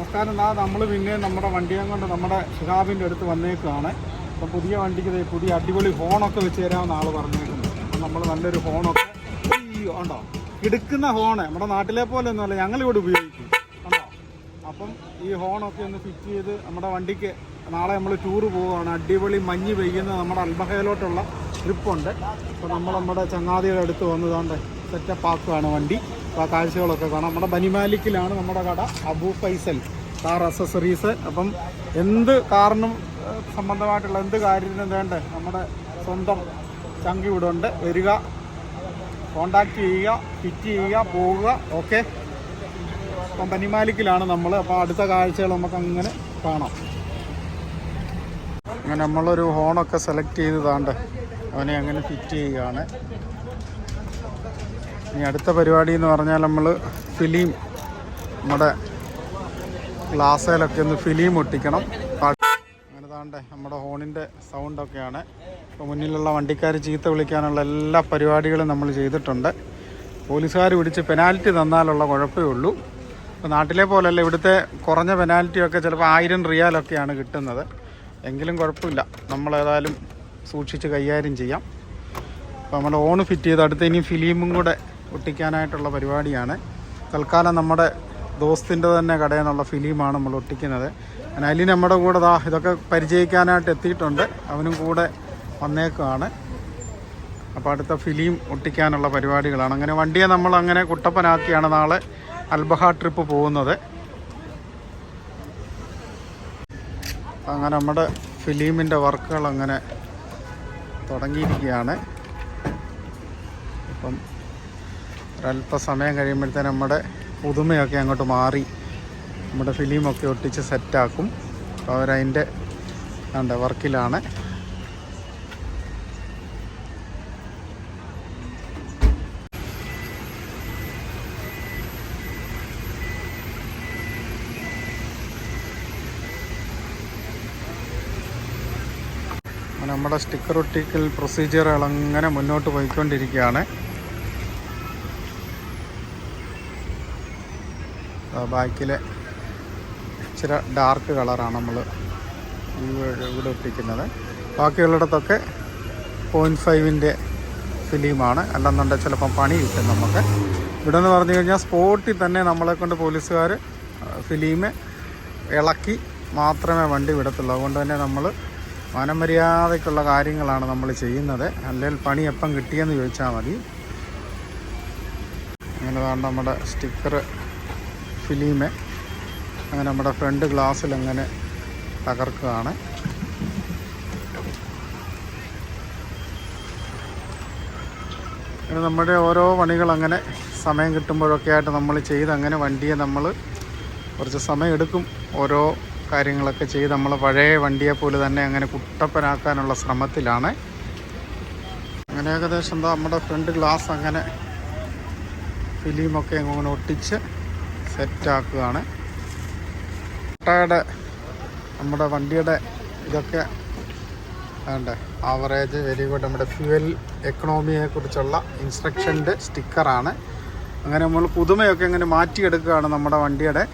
നമസ്കാരം നാ നമ്മൾ പിന്നെ നമ്മുടെ വണ്ടിയും കൊണ്ട് നമ്മുടെ ഷിഹാബിന്റെ അടുത്ത് വന്നേക്കാണ് അപ്പം പുതിയ വണ്ടിക്ക് പുതിയ അടിപൊളി ഹോണൊക്കെ വെച്ച് തരാമെന്ന് ആൾ പറഞ്ഞേക്കുന്നത് അപ്പം നമ്മൾ നല്ലൊരു ഹോണൊക്കെ ഉണ്ടോ? എടുക്കുന്ന ഹോണ്. നമ്മുടെ നാട്ടിലെ പോലെ ഒന്നുമല്ല ഞങ്ങളിവിടെ ഉപയോഗിക്കും. ഉണ്ടോ? അപ്പം ഈ ഹോണൊക്കെ ഒന്ന് ഫിറ്റ് ചെയ്ത് നമ്മുടെ വണ്ടിക്ക് നാളെ നമ്മൾ ടൂർ പോവുകയാണ്. അടിപൊളി മഞ്ഞ് പെയ്യുന്ന നമ്മുടെ അൽബഹയിലോട്ടുള്ള ട്രിപ്പുണ്ട്. അപ്പോൾ നമ്മൾ നമ്മുടെ ചങ്ങാതിയുടെ അടുത്ത് വന്നതാണ്ട് സെറ്റപ്പ് ആക്കുകയാണ് വണ്ടി. കാഴ്ചകളൊക്കെ കാണാം. നമ്മുടെ ബനിമാലിക്കിലാണ് നമ്മുടെ കട. അബു ഫൈസൽ കാർ അസസറീസ് അപ്പം എന്ത് കാറിനും സംബന്ധമായിട്ടുള്ള എന്ത് കാര്യത്തിനും വേണ്ടേ നമ്മുടെ സ്വന്തം ചങ്കി ഇവിടെ ഉണ്ട് വരിക കോണ്ടാക്ട് ചെയ്യുക ഫിറ്റ് ചെയ്യുക പോവുക ഓക്കെ? അപ്പം ബനിമാലിക്കിലാണ് നമ്മൾ അപ്പോൾ അടുത്ത കാഴ്ചകൾ നമുക്ക് അങ്ങനെ കാണാം. അങ്ങനെ നമ്മളൊരു ഹോണൊക്കെ സെലക്ട് ചെയ്തതാണ്ട് അവനെ അങ്ങനെ ഫിറ്റ് ചെയ്യുകയാണ്. ഇനി അടുത്ത പരിപാടി എന്ന് പറഞ്ഞാൽ നമ്മൾ ഫിലിം നമ്മുടെ ഗ്ലാസ്സിലൊക്കെ ഒന്ന് ഫിലിം ഒട്ടിക്കണം. അങ്ങനെ താണ്ടേ നമ്മുടെ ഹോണിന്റെ സൗണ്ടൊക്കെയാണ്. ഇപ്പോൾ മുന്നിലുള്ള വണ്ടിക്കാർ ചീത്ത വിളിക്കാനുള്ള എല്ലാ പരിപാടികളും നമ്മൾ ചെയ്തിട്ടുണ്ട്. പോലീസുകാർ പിടിച്ച് പെനാൽറ്റി തന്നാലുള്ള കുഴപ്പമേ ഉള്ളൂ. ഇപ്പോൾ നാട്ടിലെ പോലല്ല ഇവിടുത്തെ കുറഞ്ഞ പെനാൽറ്റിയൊക്കെ ചിലപ്പോൾ ആയിരം റിയാലൊക്കെയാണ് കിട്ടുന്നത്. എങ്കിലും കുഴപ്പമില്ല. നമ്മളേതായാലും സൂക്ഷിച്ച് കൈകാര്യം ചെയ്യാം. അപ്പോൾ നമ്മൾ ഓൺ ഫിറ്റ് ചെയ്ത് അടുത്ത ഇനി ഫിലിമും കൂടെ ഒട്ടിക്കാനായിട്ടുള്ള പരിപാടിയാണ്. തൽക്കാലം നമ്മുടെ ദോസ്തിന്റെ തന്നെ കടയിൽ നിന്നുള്ള ഫിലിമാണ് നമ്മൾ ഒട്ടിക്കുന്നത്. അലി നമ്മുടെ കൂടെ ദാ ഇതൊക്കെ പരിചയിക്കാനായിട്ട് എത്തിയിട്ടുണ്ട്. അവനും കൂടെ വന്നേക്കുവാണ്. അപ്പോൾ അടുത്ത ഫിലിം ഒട്ടിക്കാനുള്ള പരിപാടികളാണ്. അങ്ങനെ വണ്ടിയെ നമ്മൾ അങ്ങനെ കുട്ടപ്പനാക്കിയാണ് നാളെ അൽബഹ ട്രിപ്പ് പോകുന്നത്. അപ്പം അങ്ങനെ നമ്മുടെ ഫിലിമിന്റെ വർക്കുകൾ അങ്ങനെ തുടങ്ങിയിരിക്കുകയാണ്. ഇപ്പം ഒരല്പസമയം കഴിയുമ്പോഴത്തേന് നമ്മുടെ പുതുമയൊക്കെ അങ്ങോട്ട് മാറി. നമ്മുടെ ഫിലിമൊക്കെ ഒട്ടിച്ച് സെറ്റാക്കും. അപ്പോൾ അവരതിന്റെ എന്താ വർക്കിലാണ്. നമ്മുടെ സ്റ്റിക്കർ ഒട്ടിക്കൽ പ്രൊസീജിയറുകൾ അങ്ങനെ മുന്നോട്ട് പോയിക്കൊണ്ടിരിക്കുകയാണ്. ബാക്കിലെ ഇച്ചിരി ഡാർക്ക് കളറാണ് നമ്മൾ ഇവിടെ ഒട്ടിക്കുന്നത്. ബാക്കിയുള്ളിടത്തൊക്കെ പോയിന്റ് ഫൈവിന്റെ ഫിലിമാണ് അല്ലെന്നുണ്ടെങ്കിൽ ചിലപ്പം പണി കിട്ടും നമുക്ക്. ഇവിടെ എന്ന് പറഞ്ഞു കഴിഞ്ഞാൽ സ്പോട്ടിൽ തന്നെ നമ്മളെ കൊണ്ട് പോലീസുകാർ ഫിലിം ഇളക്കി മാത്രമേ വണ്ടി വിടത്തുള്ളൂ. അതുകൊണ്ട് തന്നെ നമ്മൾ മനമര്യാദയ്ക്കുള്ള കാര്യങ്ങളാണ് നമ്മൾ ചെയ്യുന്നത്. അല്ലെങ്കിൽ പണി എപ്പം കിട്ടിയെന്ന് ചോദിച്ചാൽ മതി. അങ്ങനെ നമ്മുടെ സ്റ്റിക്കർ ഫിലിമ്. അങ്ങനെ നമ്മുടെ ഫ്രണ്ട് ഗ്ലാസ്സിൽ അങ്ങനെ തകർക്കുകയാണ്. അങ്ങനെ നമ്മുടെ ഓരോ പണികൾ അങ്ങനെ സമയം കിട്ടുമ്പോഴൊക്കെ ആയിട്ട് നമ്മൾ ചെയ്ത് അങ്ങനെ വണ്ടിയെ നമ്മൾ കുറച്ച് സമയം എടുക്കും. ഓരോ കാര്യങ്ങളൊക്കെ ചെയ്ത് നമ്മൾ പഴയ വണ്ടിയെ പോലെ തന്നെ അങ്ങനെ കുട്ടപ്പനാക്കാനുള്ള ശ്രമത്തിലാണ്. അങ്ങനെ ഏകദേശം എന്താ നമ്മുടെ ഫ്രണ്ട് ഗ്ലാസ് അങ്ങനെ ഫിലിമൊക്കെ അങ്ങനെ ഒട്ടിച്ച് സെറ്റാക്കുകയാണ്. ടയറുടെ നമ്മുടെ വണ്ടിയുടെ ഇതൊക്കെ വേണ്ടേ? ആവറേജ് വെരി ഗുഡ് നമ്മുടെ ഫ്യുവൽ എക്കണോമിയെ കുറിച്ചുള്ള ഇൻസ്ട്രക്ഷന്റെ സ്റ്റിക്കറാണ് അങ്ങനെ നമ്മൾ പുതുമയൊക്കെ ഇങ്ങനെ മാറ്റിയെടുക്കുകയാണ് നമ്മുടെ വണ്ടിയുടെ.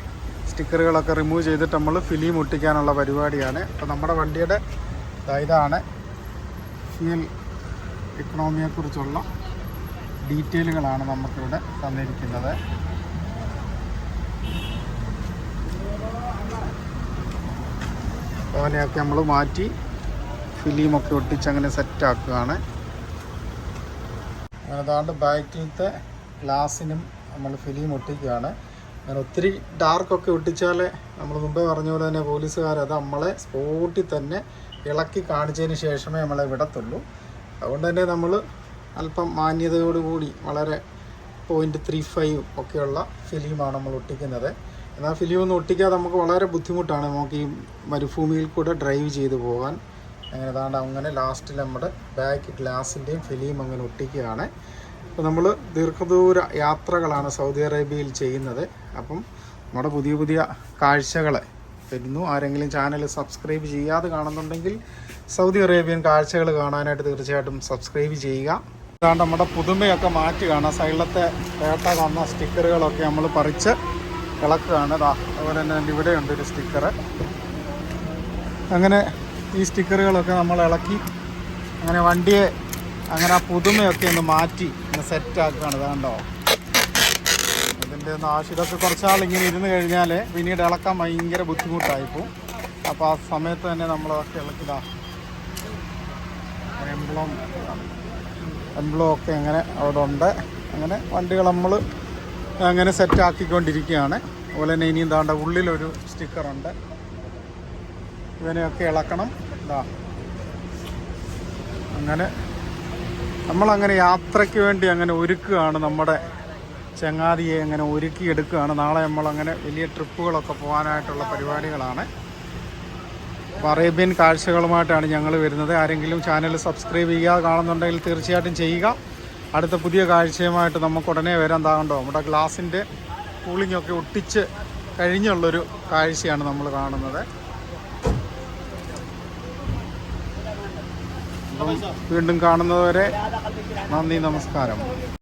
സ്റ്റിക്കറുകളൊക്കെ റിമൂവ് ചെയ്തിട്ട് നമ്മൾ ഫിലിം ഒട്ടിക്കാനുള്ള പരിപാടിയാണ്. അപ്പോൾ നമ്മുടെ വണ്ടിയുടെ ഇതാണ് ഫ്യൂൽ എക്കണോമിയെക്കുറിച്ചുള്ള ഡീറ്റെയിലുകളാണ് നമുക്കിവിടെ തന്നിരിക്കുന്നത്. അവനെയൊക്കെ നമ്മൾ മാറ്റി ഫിലിമൊക്കെ ഒട്ടിച്ച് അങ്ങനെ സെറ്റാക്കുകയാണ്. അങ്ങനെ അതാണ്ട് ബാക്കിലത്തെ ഗ്ലാസ്സിനും നമ്മൾ ഫിലിം ഒട്ടിക്കുകയാണ്. അങ്ങനെ ഒത്തിരി ഡാർക്കൊക്കെ ഒട്ടിച്ചാൽ നമ്മൾ മുമ്പേ പറഞ്ഞ പോലെ തന്നെ പോലീസുകാർ അത് നമ്മളെ സ്പോട്ടിൽ തന്നെ ഇളക്കി കാണിച്ചതിന് ശേഷമേ നമ്മളെ വിടത്തുള്ളൂ. അതുകൊണ്ട് തന്നെ നമ്മൾ അല്പം മാന്യതയോടുകൂടി വളരെ പോയിന്റ് ത്രീ ഫൈവ് ഒക്കെയുള്ള ഫിലിമാണ് നമ്മൾ ഒട്ടിക്കുന്നത്. എന്നാൽ ഫിലിം ഒന്ന് ഒട്ടിക്കാതെ നമുക്ക് വളരെ ബുദ്ധിമുട്ടാണ് നമുക്ക് ഈ മരുഭൂമിയിൽ കൂടെ ഡ്രൈവ് ചെയ്ത് പോകാൻ. അങ്ങനെ അതാണ്ട് അങ്ങനെ ലാസ്റ്റിൽ നമ്മുടെ ബാക്ക് ഗ്ലാസിന്റെയും ഫിലിം അങ്ങനെ ഒട്ടിക്കുകയാണ്. അപ്പോൾ നമ്മൾ ദീർഘദൂര യാത്രകളാണ് സൗദി അറേബ്യയിൽ ചെയ്യുന്നത്. അപ്പം നമ്മുടെ പുതിയ പുതിയ കാഴ്ചകൾ വരുന്നു. ആരെങ്കിലും ചാനൽ സബ്സ്ക്രൈബ് ചെയ്യാതെ കാണുന്നുണ്ടെങ്കിൽ സൗദി അറേബ്യൻ കാഴ്ചകൾ കാണാനായിട്ട് തീർച്ചയായിട്ടും സബ്സ്ക്രൈബ് ചെയ്യുക. അതാണ്ട് നമ്മുടെ പുതുമയൊക്കെ മാറ്റി മാറ്റുകയാണ് സൈഡിലത്തെ പേട്ട വന്ന സ്റ്റിക്കറുകളൊക്കെ നമ്മൾ പറിച്ച് ഇളക്കുകയാണ് അതുപോലെ തന്നെ ഇവിടെ ഉണ്ട് ഒരു സ്റ്റിക്കർ അങ്ങനെ ഈ സ്റ്റിക്കറുകളൊക്കെ നമ്മൾ ഇളക്കി അങ്ങനെ വണ്ടിയെ അങ്ങനെ ആ പുതുമയൊക്കെ ഒന്ന് മാറ്റി ഒന്ന് സെറ്റാക്കുകയാണ് ഇത് കണ്ടോ? ഇതിന്റെ ഒന്ന് ആവശ്യം ഇതൊക്കെ കുറച്ചാൾ ഇങ്ങനെ ഇരുന്ന് കഴിഞ്ഞാൽ പിന്നീട് ഇളക്കാൻ ഭയങ്കര ബുദ്ധിമുട്ടായിപ്പോൾ അപ്പോൾ ആ സമയത്ത് തന്നെ നമ്മളതൊക്കെ ഇളക്കിതാ എംബ്ലം എംബ്ലം ഒക്കെ അങ്ങനെ അവിടെ ഉണ്ട്. അങ്ങനെ വണ്ടികൾ നമ്മൾ അങ്ങനെ സെറ്റ് ആക്കിക്കൊണ്ടിരിക്കുകയാണ്. അതുപോലെ തന്നെ ഇനിയും താണ്ട ഉള്ളിലൊരു സ്റ്റിക്കറുണ്ട് ഇവനെയൊക്കെ ഇളക്കണം. ഇതാ അങ്ങനെ നമ്മളങ്ങനെ യാത്രയ്ക്ക് വേണ്ടി അങ്ങനെ ഒരുക്കുകയാണ്. നമ്മുടെ ചങ്ങാതിയെ അങ്ങനെ ഒരുക്കിയെടുക്കുകയാണ്. നാളെ നമ്മളങ്ങനെ വലിയ ട്രിപ്പുകളൊക്കെ പോകാനായിട്ടുള്ള പരിപാടികളാണ്. അപ്പോൾ അറേബ്യൻ കാഴ്ചകളുമായിട്ടാണ് ഞങ്ങൾ വരുന്നത്. ആരെങ്കിലും ചാനൽ സബ്സ്ക്രൈബ് ചെയ്യുക കാണുന്നുണ്ടെങ്കിൽ തീർച്ചയായിട്ടും ചെയ്യുക. അടുത്ത പുതിയ കാഴ്ചയുമായിട്ട് നമുക്ക് ഉടനെ വരാൻ താകണ്ടോ നമ്മുടെ ഗ്ലാസിന്റെ കൂളിങ്ങൊക്കെ ഒട്ടിച്ച് കഴിഞ്ഞുള്ളൊരു കാഴ്ചയാണ് നമ്മൾ കാണുന്നത്. വീണ്ടും കാണുന്നതുവരെ നന്ദി നമസ്കാരം.